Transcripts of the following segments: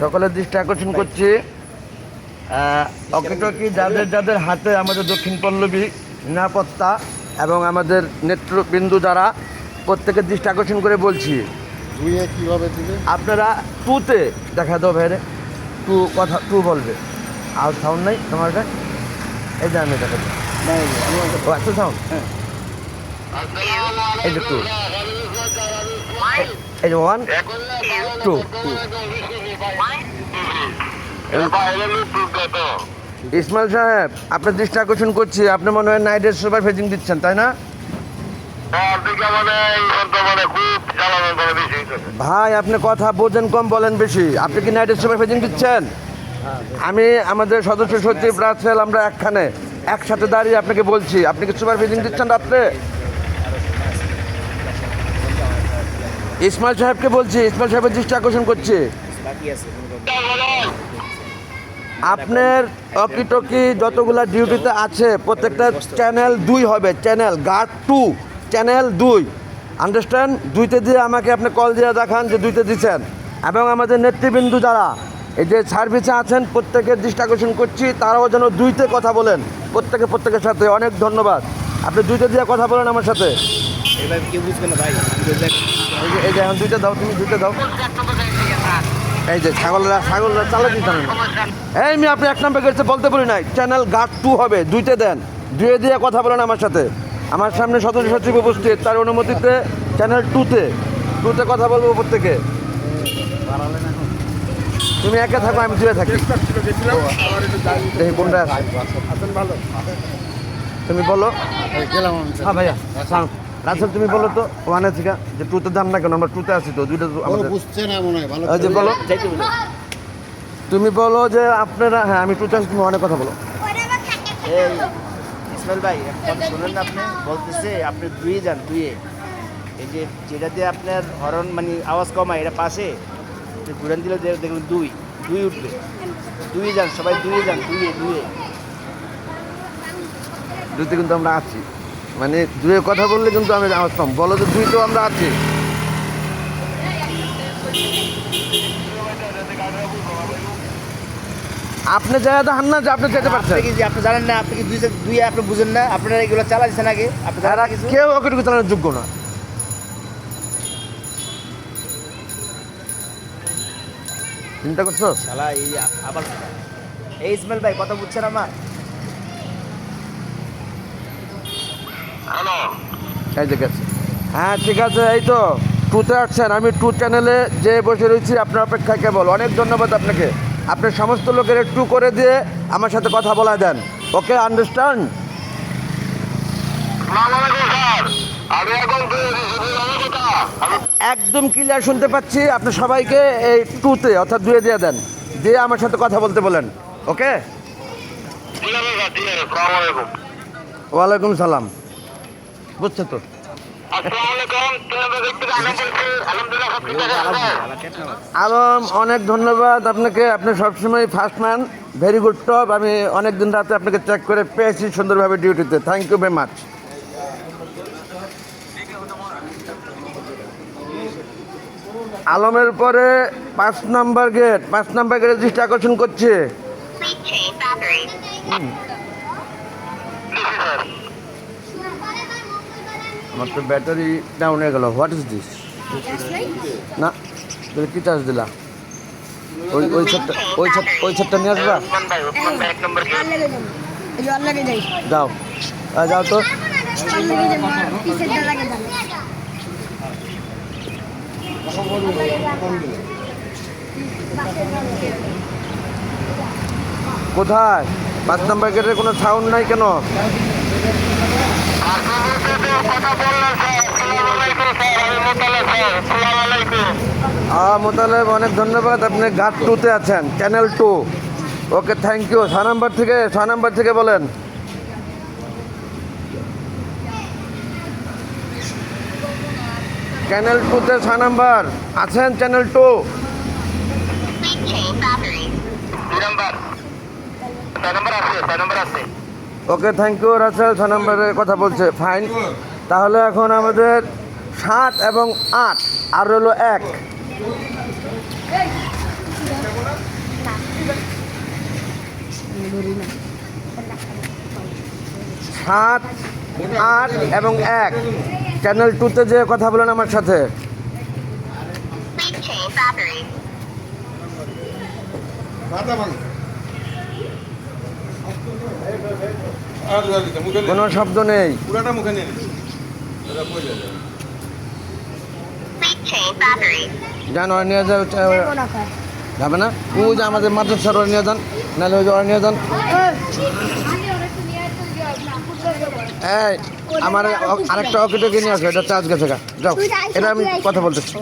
সকলের দৃষ্টি আকর্ষণ করছি। অকেটকি যাদের যাদের হাতে আমাদের দক্ষিণ পল্লবী নিরাপত্তা এবং আমাদের নেতৃবৃন্দু যারা প্রত্যেকের দৃষ্টি আকর্ষণ করে বলছি ধুয়ে কীভাবে দিবে আপনারা টুতে দেখা দাও ভাইরে টু কথা টু বলবে। আর সাউন্ড নাই তোমার কাছে? এই যে আমি দেখা এত সাউন্ড হ্যাঁ। এই যে টু। এই ওয়ান টু ইসমাইল সাহেব আপনার দৃষ্টি আকর্ষণ করছি। আপনি মনে হয় নাইটের সুপার ফেজিং দিচ্ছেন, তাই না? ভাই, আপনি কথা বোঝেন কম, বলেন বেশি। আপনি কি নাইটের সুপার ফেজিং দিচ্ছেন? আমি আমাদের সদস্য সচিব রাসেল, আমরা একখানে একসাথে দাঁড়িয়ে আপনাকে বলছি। আপনি কি সুপার ফেজিং দিচ্ছেন রাত্রে? ইসমাইল সাহেবকে বলছি ইসমাইল সাহেবের দৃষ্টি আকর্ষণ করছি। আপনার অকিটকি যতগুলা ডিউটিতে আছে প্রত্যেকটা চ্যানেল দুই হবে চ্যানেল গার্ড টু চ্যানেল দুই। আন্ডারস্ট্যান্ড দুইতে দিয়ে আমাকে আপনি কল দিয়ে দেখান যে দুইতে দিচ্ছেন। এবং আমাদের নেতৃবৃন্দু যারা এই যে সার্ভিসে আছেন প্রত্যেকের দৃষ্টি আকর্ষণ করছি তারাও যেন দুইতে কথা বলেন। প্রত্যেকে প্রত্যেকের সাথে অনেক ধন্যবাদ। আপনি দুইতে দিয়ে কথা বলেন আমার সাথে। এবার কেউ বুঝবে না ভাই। এই যে এখন দুইটা দাও তুমি দুইটা দাও। এই যে ছাগলরা ছাগলরা চালাতে জানে না। এই আমি আপনি এক নাম্বার গেছে বলতে বলি নাই। চ্যানেল গার্ড টু হবে দুইতে দেন। দুয়ে দিয়ে কথা বলেন আমার সাথে। আমার সামনে সদস্য সচিব উপস্থিত তার অনুমতিতে চ্যানেল টুতে টুতে কথা বলব উপর থেকে তুমি একা থাকো আমি দুয়ে থাকি। দেখি কোনটা আছে। তুমি বলো। গেলাম হ্যাঁ ভাইয়া রাসেল তুমি বলো তো ওয়ানে থেকে যে টুতে দাম না কেন? আমরা টুতে আছি তো দুইটা তো আমাদের। বুঝছে না মনে হয় ভালো এই যে বলো। তুমি বলো যে আপনারা হ্যাঁ আমি টুতে আছি তুমি অনেক কথা বলো। এই ইসমাইল ভাই কথা শুনেন না আপনি। বলতেছে আপনি দুয়ে যান দুয়ে এই যে যেটা দিয়ে আপনার হরন মানে আওয়াজ কমায় এটা পাশে যে ঘুরান দিলে দে- দেখবেন দুই দুই উঠবে। দুই যান সবাই দুয়ে যান দুয়ে দুয়ে দুইতে কিন্তু আমরা আছি। মানে দুয়ে কথা বললে কিন্তু আমি আসতাম বলো তো দুই তো আমরা আছি। আপনি জায়গাতে হান না যে আপনি যেতে পারছেন। কি আপনি জানেন না আপনি কি দুই দুই আপনি বুঝেন না আপনারা এগুলো চালাচ্ছেন আগে? আপনি কেউ ওকে চালানোর যোগ্য না। চিন্তা করছ? শালা এই আবার এই ইসমাইল ভাই কথা বুঝছেন আমার? এই যে গেছে। হ্যাঁ ঠিক আছে এই তো টুতে আসছেন। আমি টু চ্যানেলে যে বসে রয়েছি আপনার অপেক্ষা কেবল। অনেক ধন্যবাদ আপনাকে। আপনি সমস্ত লোকের একটু করে দিয়ে আমার সাথে কথা বলা দেন। ওকে আন্ডারস্ট্যান্ড একদম ক্লিয়ার শুনতে পাচ্ছি। আপনি সবাইকে এই টুতে অর্থাৎ দুয়ে দিয়ে দেন। দিয়ে আমার সাথে কথা বলতে বলেন। ওকে? ওয়ালাইকুম সালাম। বুঝছ তো? আলম অনেক ধন্যবাদ আপনাকে। আপনি সবসময় first man very good top আমি অনেক দিন রাতে আপনাকে চেক করে পেয়েছি সুন্দরভাবে ডিউটিতে থ্যাংক ইউ ভেরি মাচ আলমের পরে পাঁচ নাম্বার গেট পাঁচ নাম্বার গেটের দৃষ্টি আকর্ষণ করছে। আমার তো ব্যাটারি ডাউন হয়ে গেল। হোয়াট ইজ দিস না, তুমি কি চার্জ দিলা? ওই ওই ছাদটা, ওই ছাদ, ওই ছাদটা নিয়ে আসবা? যাও যাও তো। কোথায়? পাঁচ নাম্বার গেটের কোনো সাউন্ড নাই কেন? মোতালেব, অনেক ধন্যবাদ। আপনি গার্ড টুতে আছেন channel two okay thank you ছয় নাম্বার থেকে, ছয় নাম্বার থেকে বলেন। চ্যানেল টুতে ছয় নাম্বার। আছেন channel two. Okay thank you Russell. ছয় নম্বরের কথা বলছে। ফাইন তাহলে এখন আমাদের সাত এবং আট, আর হলো এক। সাত, আট এবং এক। চ্যানেল টুতে যে কথা বলেন আমার সাথে। কোনো শব্দ নেই। পুরাটা মুখে যান ওরা যাবে না? ও যে আমাদের মাদ্রাসার ওরা নিয়ে যান, নাহলে ওই যে ওরা নিয়ে যান। আমার আরেকটা অকেটকে নিয়ে আসো, এটা চার্জ গেছে গা। যাও, এটা আমি কথা বলতেছি।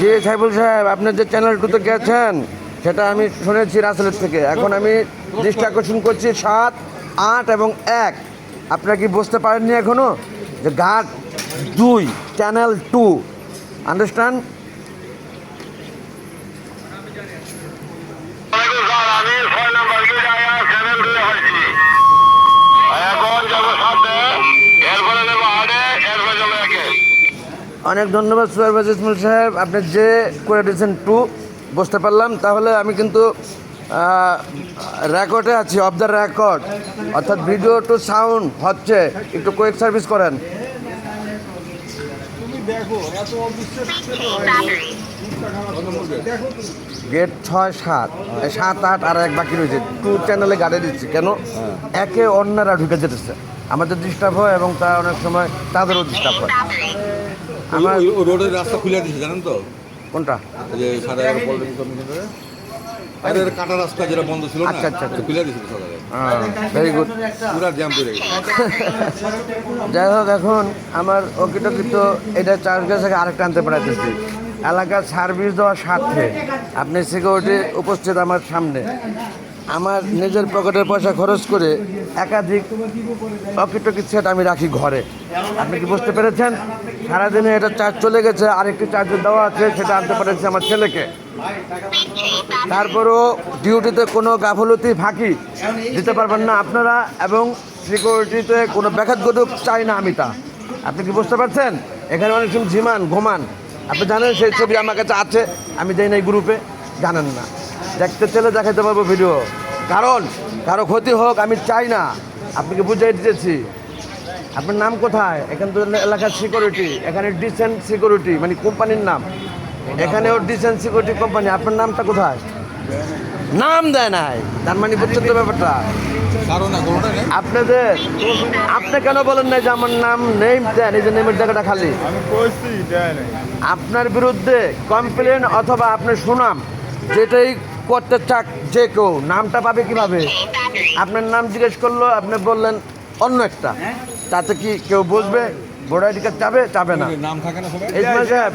জি, সাইফুল সাহেব, আপনি যে চ্যানেল টুতে গেছেন সেটা আমি শুনেছি রাসেলের থেকে। এখন আমি দৃষ্টি আকর্ষণ করছি সাত, আট এবং এক। আপনারা কি বুঝতে পারেননি এখনও? যে ঘাট দুই চ্যানেল টু আন্ডারস্ট্যান্ড অনেক ধন্যবাদ সুপারভাইজ ইসমাইল সাহেব। আপনি যে করে দিয়েছেন টু বুঝতে পারলাম। তাহলে আমি কিন্তু রেকর্ডে আছি অফ দ্য রেকর্ড অর্থাৎ ভিডিও টু সাউন্ড হচ্ছে। একটু কোয়েক সার্ভিস করেন. গেট ছয় সাত। সাত আট আর এক বাকি রয়েছে। টু চ্যানেলে গাড়ি দিচ্ছি। কেন? একে অন্যরা ঢুকে যেতেছে। আমাদের ডিস্টার্ব হয় এবং তা অনেক সময় তাদেরও ডিস্টার্ব হয় আমার রোডের রাস্তা খুলে দিচ্ছে জানেন তো? কোনটা? যে আরে কাটা রাস্তা যেটা বন্ধ ছিল না আচ্ছা, আচ্ছা, আচ্ছা। খুলে দিয়েছিল সকালে ভেরি গুড পুরা জ্যাম করে যাই হোক এখন আমার অকিটকিত এটা চার্জ থেকে আরেকটা আনতে পারাইতেছি এলাকার সার্ভিস দেওয়ার স্বার্থে আপনি সিকিউরিটি উপস্থিত আমার সামনে। আমার নিজের পকেটের পয়সা খরচ করে একাধিক অকিটকিত সেট আমি রাখি ঘরে। আপনি কি বুঝতে পেরেছেন? সারাদিনে এটা চার্জ চলে গেছে, আরেকটি চার্জ দেওয়া আছে, সেটা আনতে পারেছি আমার ছেলেকে. তারপরেও ডিউটিতে কোনো গাফলতি, ফাঁকি দিতে পারবেন না আপনারা এবং সিকিউরিটিতে কোনো ব্যাঘাত ঘটুক, চাই না আমি তা। আপনি কি বুঝতে পারছেন? এখানে অনেক সময় ঝিমান, ঘুমান। আপনি জানেন সেই ছবি আমার কাছে আছে, আমি দেই না এই গ্রুপে জানেন না। দেখতে চলে দেখাতে পারব ভিডিও কারণ কারও ক্ষতি হোক, আমি চাই না। আপনাকে বুঝাই দিতেছি। আপনার নাম কোথায়? এখানে তো এলাকার সিকিউরিটি এখানে ডিসেন্ট সিকিউরিটি মানে কোম্পানির নাম। এখানে ওর ডিসেন্ট সিকিউরিটি কোম্পানি আপনার নামটা কোথায়? নাম দেয় নাই। তার মানে বুঝছেন তো ব্যাপারটা? আপনাদের, আপনি কেন বলেন না যে আমার নাম নেম দেন? এই যে নেমের জায়গাটা খালি। আপনার বিরুদ্ধে কমপ্লেন অথবা আপনার সুনাম, যেটাই করতে চাক যে কেউ। নামটা পাবে কীভাবে? আপনার নাম জিজ্ঞেস করল আপনি বললেন অন্য একটা। তাতে কি কেউ বুঝবে? ভোটার আইডি কার্ড চাবে চাবে না। নাম থাকে না সবাই? ইসমাইল সাহেব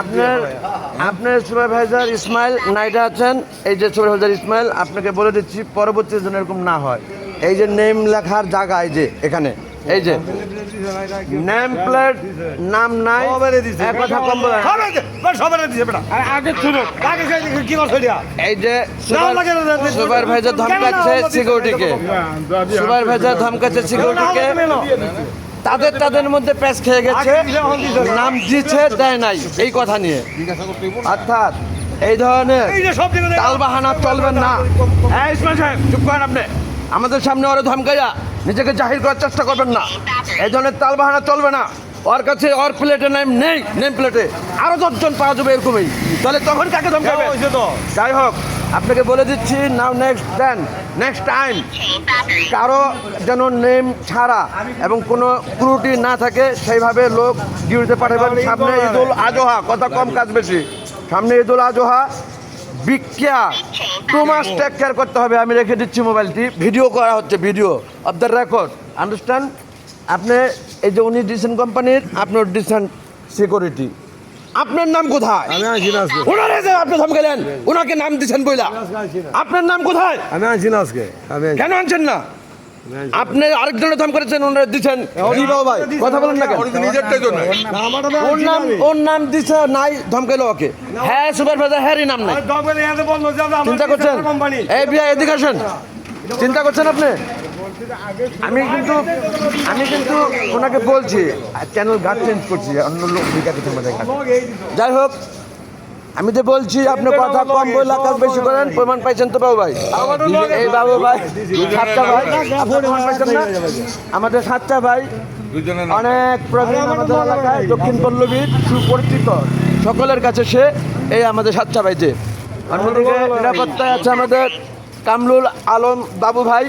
আপনার আপনার সুপারভাইজার ইসমাইল নাইডা আছেন। এই যে সুপারভাইজার ইসমাইল আপনাকে বলে দিচ্ছি পরবর্তী যেন এরকম না হয়। এই যে নেম লেখার জায়গা এই যে এখানে। এই যে নেম প্লেট নাম নাই এক কথা কম বলেন। এই যে সুপারভাইজার ধমকাচ্ছে সিকিউরিটিকে সুপারভাইজার ধমকাচ্ছে সিকিউরিটিকে তাদের তাদের মধ্যে প্যাচ খেয়ে গেছে নাম দিচ্ছে দেয় নাই এই কথা নিয়ে। অর্থাৎ এই ধরনের তালবাহানা চলবেন না হ্যাঁ চুপ করেন আপনি আমাদের সামনে ওরা ধমকাইয়া নিজেকে জাহির করার চেষ্টা করবেন না। এই ধরনের তালবাহানা চলবে না। ওর কাছে ওর প্লেটে নেম নেই নেম প্লেটে আরও দশজন পাওয়া যাবে এরকমই। তাহলে তখন কাকে ধমকাবে? যাই হোক আপনাকে বলে দিচ্ছি now next then next time কারও যেন নেম ছাড়া এবং কোনো ত্রুটি না থাকে সেইভাবে লোক ডিউটিতে পাঠাবেন। সামনে ঈদুল আজহা কথা কম কাজ বেশি। সামনে ঈদুল আজহা বিজ্ঞা টু মাস টেক কেয়ার করতে হবে আমি রেখে দিচ্ছি মোবাইলটি। ভিডিও করা হচ্ছে video off the record understand আপনি এই যে উনি ডিসেন্ট কোম্পানির আপনার ডিসেন্ট সিকিউরিটি আপনার নাম কোথায়? ওনারে যে আপনি ধমকালেন ওনাকে নাম দিচ্ছেন বইলা আপনার নাম কোথায়? আমি আছি না আজকে আমি কেন আনছেন না? আপনি আরেকজনের দাম করেছেন ওনারা দিচ্ছেন। কি কথা বলেন না কেন? ওর নাম ওর নাম দিছে নাই ধমকাইলো ওকে। হ্যাঁ সুপারভাইজার হ্যারই নাম নাই। চিন্তা করছেন? এই বিয়া এদিকে আসেন। চিন্তা করছেন আপনি? আমি কিন্তু আমি কিন্তু ওনাকে বলছি চ্যানেল গার্ড চেঞ্জ করছি অন্য লোক বিকাশিত মধ্যে যাই হোক আমি তো বলছি আপনি কথা কম বলে কাজ বেশি করেন প্রমাণ পাইছেন তো বাবু ভাই। এই বাবু ভাই সাতটা ভাই আমাদের সাতটা ভাই অনেক প্রবলেম আমাদের এলাকায় দক্ষিণ পল্লবীর সুপরিচিত সকলের কাছে সে এই আমাদের সাতটা ভাইতে অন্যদিকে নিরাপত্তায় আছে আমাদের কামরুল আলম বাবু ভাই।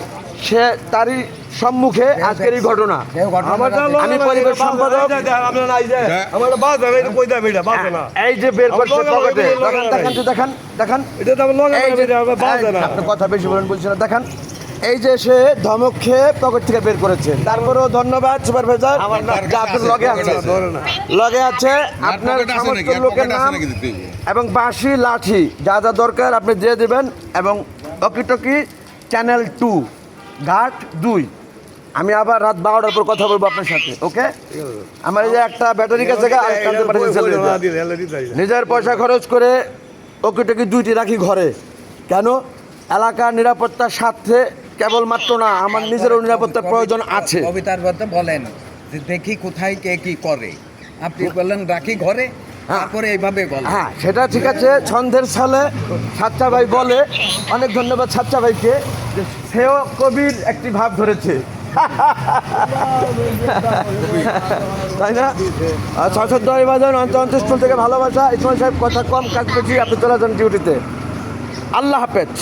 সে তারই সম্মুখে আজকের এই ঘটনা। আমি পরিবেশ সম্পাদক। না। এই যে বের করছে পকেটে। দেখান দেখান তো দেখান দেখান। এটা তো আমার লগে এই যে আমার বাস এই, না। আপনি কথা বেশি বলেন বলছি না দেখান। এই যে সে ধমক খেয়ে পকেট থেকে বের করেছে। তারপরেও ধন্যবাদ সুপারভাইজার আপনার লগে আছে লগে আছে আপনার সমস্ত লোকের নাম এবং বাঁশি লাঠি যা যা দরকার আপনি দিয়ে দেবেন এবং টকি চ্যানেল টু। ঘাট দুই। আমি আবার রাত বারোটার পর কথা বলব আপনার সাথে ওকে? আমার এই যে একটা ব্যাটারি কাছে। নিজের। পয়সা খরচ করে ওকে টকি দুইটি রাখি ঘরে। কেন? এলাকার নিরাপত্তার স্বার্থে কেবলমাত্র না আমার নিজেরও নিরাপত্তার প্রয়োজন আছে। কবিতার মধ্যে বলেন যে দেখি কোথায় কে কি করে। আপনি বললেন রাখি ঘরে তারপরে এইভাবে বলেন। হ্যাঁ সেটা ঠিক আছে ছন্দের সালে সাচ্চা ভাই বলে। অনেক ধন্যবাদ সাচ্চা ভাইকে। সেও কবির একটি ভাব ধরেছে। তাই না? সশস্ত্র অভিবাদন অন্তঃস্থল থেকে ভালোবাসা ইসমাল সাহেব কথা কম কাজ করছি, আপনি চলে যান ডিউটিতে আল্লাহ হাফেজ।